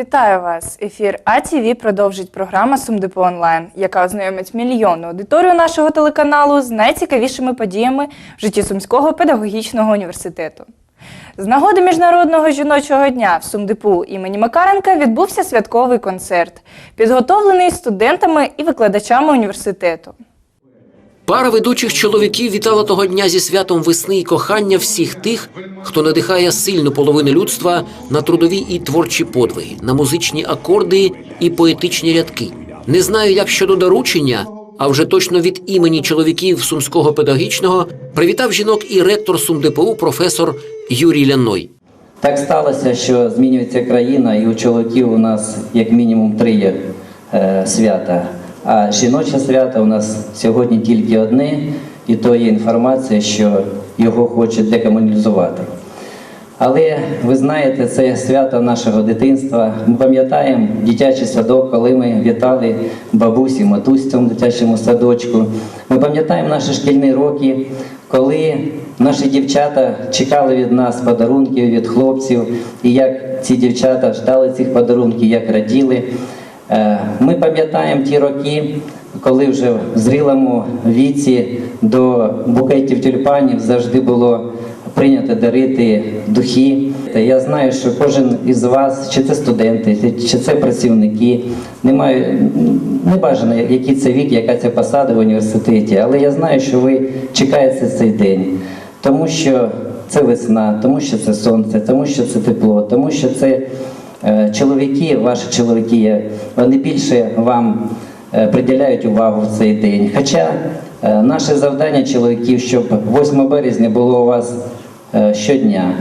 Вітаю вас! Ефір АТВ продовжить програма Сумдипо онлайн, яка ознайомить мільйонну аудиторію нашого телеканалу з найцікавішими подіями в житті Сумського педагогічного університету. З нагоди Міжнародного жіночого дня в Сумдипу імені Макаренка відбувся святковий концерт, підготовлений студентами і викладачами університету. Пара ведучих чоловіків вітала того дня зі святом весни і кохання всіх тих, хто надихає сильну половину людства на трудові і творчі подвиги, на музичні акорди і поетичні рядки. Не знаю, як щодо доручення, а вже точно від імені чоловіків сумського педагогічного привітав жінок і ректор СумДПУ професор Юрій Ляной. Так сталося, що змінюється країна, і у чоловіків у нас як мінімум три є е, свята. А жіноче свято у нас сьогодні тільки одне, і то є інформація, що його хочуть декомунізувати. Але ви знаєте, це свято нашого дитинства. Ми пам'ятаємо дитячий садок, коли ми вітали бабусі, матусь в цьому дитячому садочку. Ми пам'ятаємо наші шкільні роки, коли наші дівчата чекали від нас подарунків від хлопців, і як ці дівчата ждали цих подарунків, як раділи. Е, Ми пам'ятаємо ті роки, коли вже в зрілому віці до букетів тюльпанів завжди було прийнято дарити духи. Я знаю, що кожен із вас, чи це студенти, чи це працівники, немає не бажано, який це вік, яка це посада в університеті, але я знаю, що ви чекаєте цей день, тому що це весна, тому що це сонце, тому що це тепло, тому що це чоловіки, ваші чоловіки, вони більше вам е, приділяють увагу в цей день. Хоча е, наше завдання чоловіків, щоб 8 березня було у вас е, щодня.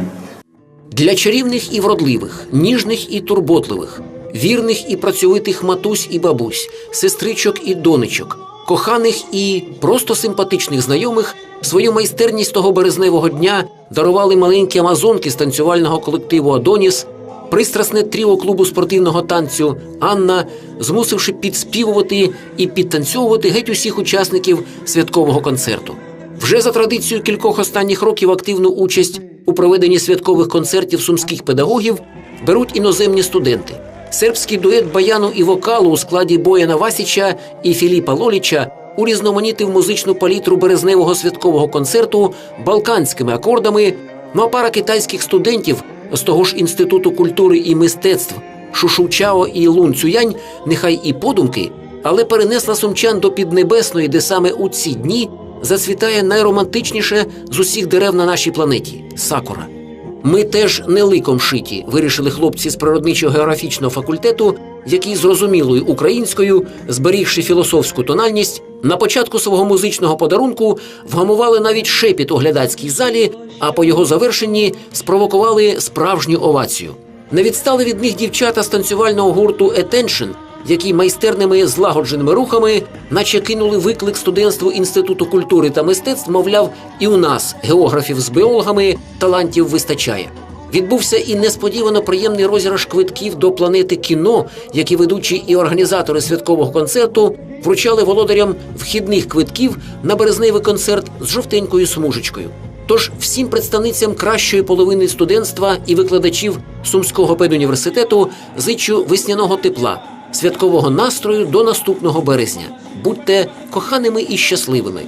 Для чарівних і вродливих, ніжних і турботливих, вірних і працьовитих матусь і бабусь, сестричок і донечок, коханих і просто симпатичних знайомих свою майстерність того березневого дня дарували маленькі амазонки з танцювального колективу Адоніс, пристрасне тріо клубу спортивного танцю Анна, змусивши підспівувати і підтанцьовувати геть усіх учасників святкового концерту. Вже за традицією кількох останніх років активну участь у проведенні святкових концертів сумських педагогів беруть іноземні студенти. Сербський дует баяну і вокалу у складі Бояна Васіча і Філіпа Лоліча урізноманітив музичну палітру березневого святкового концерту балканськими акордами. Ну а пара китайських студентів з того ж інституту культури і мистецтв Шушучао і Лун Цюянь, нехай і подумки, але перенесла сумчан до піднебесної, де саме у ці дні зацвітає найромантичніше з усіх дерев на нашій планеті сакура. Ми теж не ликом шиті, вирішили хлопці з природничо-географічного факультету, які зрозумілою українською, зберігши філософську тональність, на початку свого музичного подарунку вгамували навіть шепіт у глядацькій залі, а по його завершенні спровокували справжню овацію. Не відстали від них дівчата з танцювального гурту Attention, які майстерними злагодженими рухами, наче кинули виклик студентству Інституту культури та мистецтв, мовляв, і у нас, географів з біологами, талантів вистачає. Відбувся і несподівано приємний розіграш квитків до планети кіно, які ведучі і організатори святкового концерту вручали володарям вхідних квитків на березневий концерт з жовтенькою смужечкою. Тож всім представницям кращої половини студентства і викладачів Сумського педуніверситету зичу весняного тепла, святкового настрою до наступного березня. Будьте коханими і щасливими,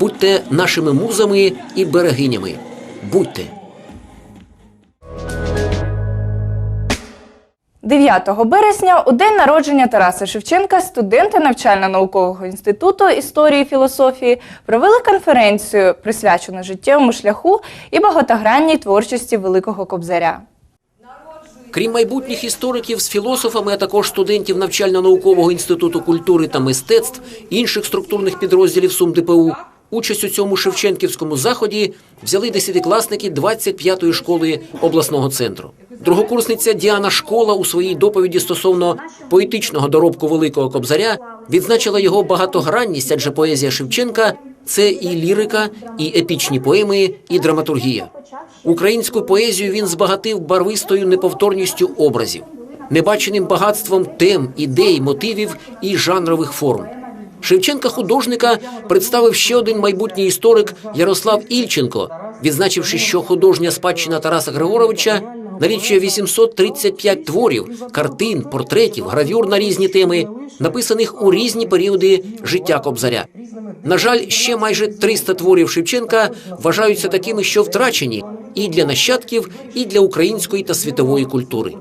будьте нашими музами і берегинями. Будьте. 9 березня, у день народження Тараса Шевченка, студенти навчально-наукового інституту історії і філософії провели конференцію, присвячену життєвому шляху і багатогранній творчості Великого Кобзаря. Крім майбутніх істориків з філософами, а також студентів навчально-наукового інституту культури та мистецтв, інших структурних підрозділів СумДПУ, участь у цьому шевченківському заході взяли десятикласники 25-ї школи обласного центру. Другокурсниця Діана Школа у своїй доповіді стосовно поетичного доробку Великого Кобзаря відзначила його багатогранність, адже поезія Шевченка це і лірика, і епічні поеми, і драматургія. Українську поезію він збагатив барвистою неповторністю образів, небаченим багатством тем, ідей, мотивів і жанрових форм. Шевченка художника представив ще один майбутній історик Ярослав Ільченко, відзначивши, що художня спадщина Тараса Григоровича налічує 835 творів, картин, портретів, гравюр на різні теми, написаних у різні періоди життя Кобзаря. На жаль, ще майже 300 творів Шевченка вважаються такими, що втрачені і для нащадків, і для української та світової культури.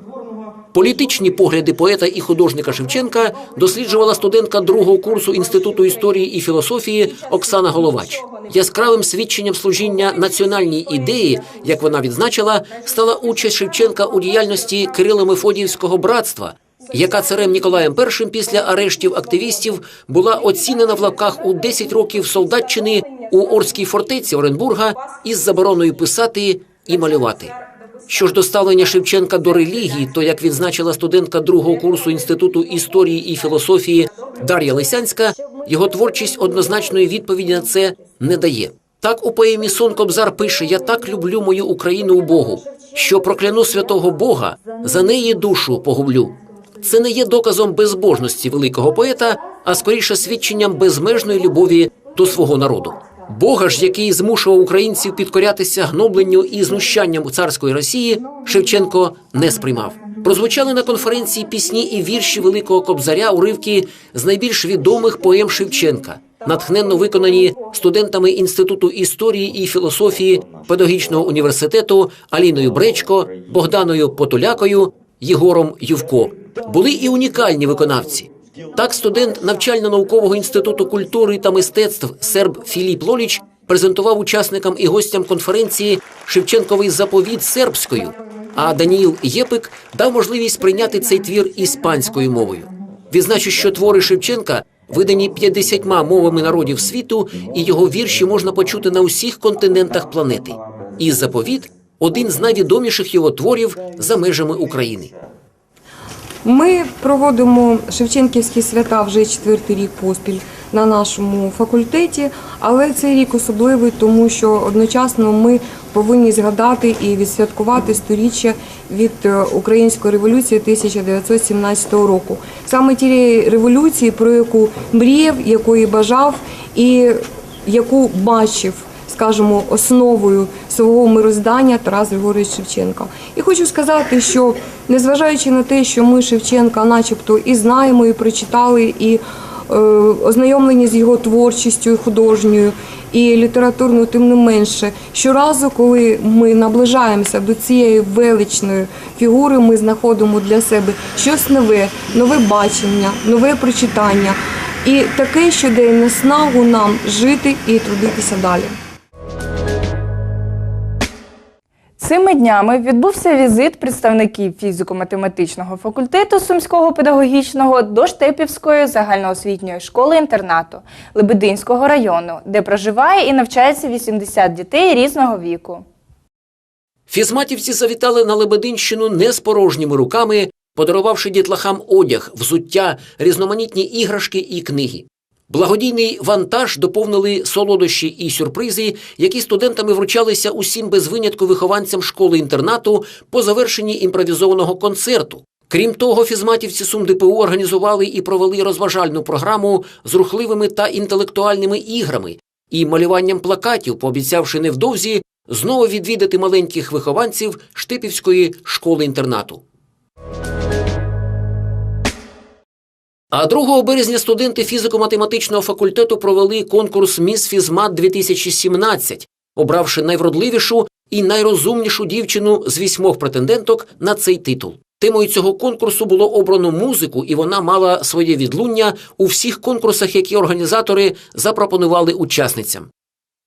Політичні погляди поета і художника Шевченка досліджувала студентка другого курсу Інституту історії і філософії Оксана Головач. Яскравим свідченням служіння національній ідеї, як вона відзначила, стала участь Шевченка у діяльності Кирило-Мефодіївського братства, яка царем Ніколаєм І після арештів активістів була оцінена в лапках у 10 років солдатчини у Орській фортеці Оренбурга із забороною писати і малювати. Що ж до ставлення Шевченка до релігії, то як відзначила студентка другого курсу інституту історії і філософії Дар'я Лисянська, його творчість однозначної відповіді на це не дає. Так у поемі Сон Кобзар пише: Я так люблю мою Україну у Богу, що прокляну святого Бога, за неї душу погублю. Це не є доказом безбожності великого поета, а скоріше свідченням безмежної любові до свого народу. Бога ж, який змушував українців підкорятися гнобленню і знущанням царської Росії, Шевченко не сприймав. Прозвучали на конференції пісні і вірші Великого Кобзаря, уривки з найбільш відомих поем Шевченка, натхненно виконані студентами Інституту історії і філософії педагогічного університету Аліною Бречко, Богданою Потулякою, Єгором Ювко. Були і унікальні виконавці. Так, студент навчально-наукового інституту культури та мистецтв серб Філіп Лоліч презентував учасникам і гостям конференції Шевченковий заповіт сербською. А Даніїл Єпик дав можливість прийняти цей твір іспанською мовою. Відзначу, що твори Шевченка видані 50 мовами народів світу, і його вірші можна почути на усіх континентах планети. І заповіт один з найвідоміших його творів за межами України. Ми проводимо Шевченківські свята вже четвертий рік поспіль на нашому факультеті, але цей рік особливий, тому що одночасно ми повинні згадати і відсвяткувати сторіччя від е, української революції 1917 року. Саме тієї революції, про яку мріяв, якої бажав і яку бачив скажімо, основою свого мироздання Тарас Григорович Шевченка. І хочу сказати, що незважаючи на те, що ми Шевченка, начебто, і знаємо, і прочитали, і е, ознайомлені з його творчістю художньою і літературною, тим не менше, щоразу, коли ми наближаємося до цієї величної фігури, ми знаходимо для себе щось нове, нове бачення, нове прочитання. І таке, що дає наснагу нам жити і трудитися далі. Цими днями відбувся візит представників фізико-математичного факультету Сумського педагогічного до Штепівської загальноосвітньої школи-інтернату Лебединського району, де проживає і навчається 80 дітей різного віку. Фізматівці завітали на Лебединщину не з порожніми руками, подарувавши дітлахам одяг, взуття, різноманітні іграшки і книги. Благодійний вантаж доповнили солодощі і сюрпризи, які студентами вручалися усім без винятку вихованцям школи-інтернату по завершенні імпровізованого концерту. Крім того, фізматівці СумДПУ організували і провели розважальну програму з рухливими та інтелектуальними іграми і малюванням плакатів, пообіцявши невдовзі знову відвідати маленьких вихованців Штипівської школи-інтернату. А 2 березня студенти фізико-математичного факультету провели конкурс Міс Фізмат 2017, обравши найвродливішу і найрозумнішу дівчину з вісьмох претенденток на цей титул. Темою цього конкурсу було обрано музику, і вона мала своє відлуння у всіх конкурсах, які організатори запропонували учасницям.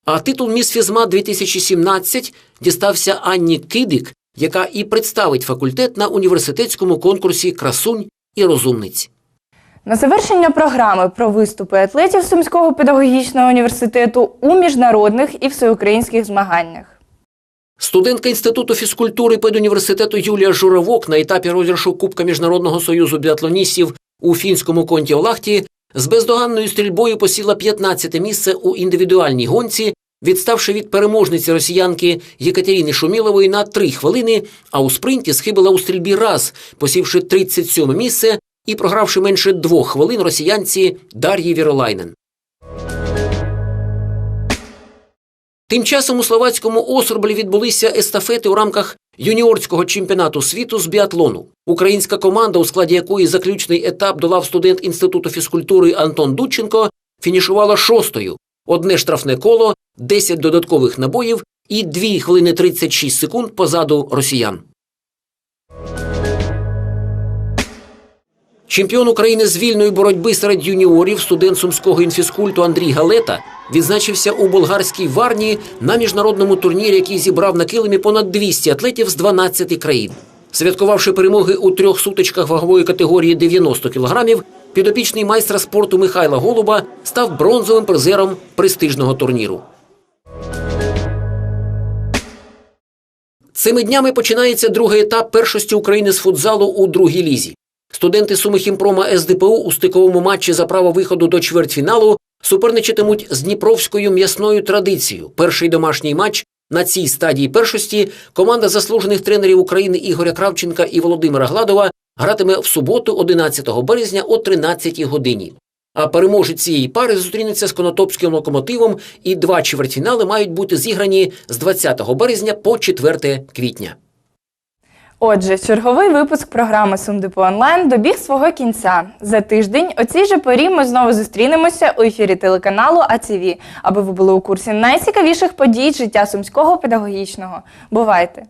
А титул Міс Фізмат 2017 дістався Анні Кидик, яка і представить факультет на університетському конкурсі Красунь і розумниць. На завершення програми про виступи атлетів Сумського педагогічного університету у міжнародних і всеукраїнських змаганнях. Студентка Інституту фізкультури педуніверситету Юлія Журавок на етапі розіграшу Кубка Міжнародного союзу біатлоністів у фінському конті Олахті з бездоганною стрільбою посіла 15 місце у індивідуальній гонці, відставши від переможниці росіянки Єкатеріни Шумілової на 3 хвилини, а у спринті схибила у стрільбі раз, посівши 37 місце і програвши менше двох хвилин росіянці Дар'ї Віролайнен. Тим часом у словацькому Осорблі відбулися естафети у рамках юніорського чемпіонату світу з біатлону. Українська команда, у складі якої заключний етап долав студент інституту фізкультури Антон Дудченко, фінішувала шостою. Одне штрафне коло, 10 додаткових набоїв і 2 хвилини 36 секунд позаду росіян. Чемпіон України з вільної боротьби серед юніорів, студент сумського інфіскульту Андрій Галета, відзначився у болгарській Варні на міжнародному турнірі, який зібрав на килимі понад 200 атлетів з 12 країн. Святкувавши перемоги у трьох сутичках вагової категорії 90 кілограмів, підопічний майстра спорту Михайла Голуба став бронзовим призером престижного турніру. Цими днями починається другий етап першості України з футзалу у другій лізі. Студенти Сумихімпрома СДПУ у стиковому матчі за право виходу до чвертьфіналу суперничатимуть з Дніпровською м'ясною традицією. Перший домашній матч на цій стадії першості команда заслужених тренерів України Ігоря Кравченка і Володимира Гладова гратиме в суботу, 11 березня о 13 годині. А переможець цієї пари зустрінеться з конотопським локомотивом, і два чвертьфінали мають бути зіграні з 20 березня по 4 квітня. Отже, черговий випуск програми Сумдепо онлайн добіг свого кінця. За тиждень о цій же порі ми знову зустрінемося у ефірі телеканалу АЦВ, аби ви були у курсі найцікавіших подій життя сумського педагогічного. Бувайте!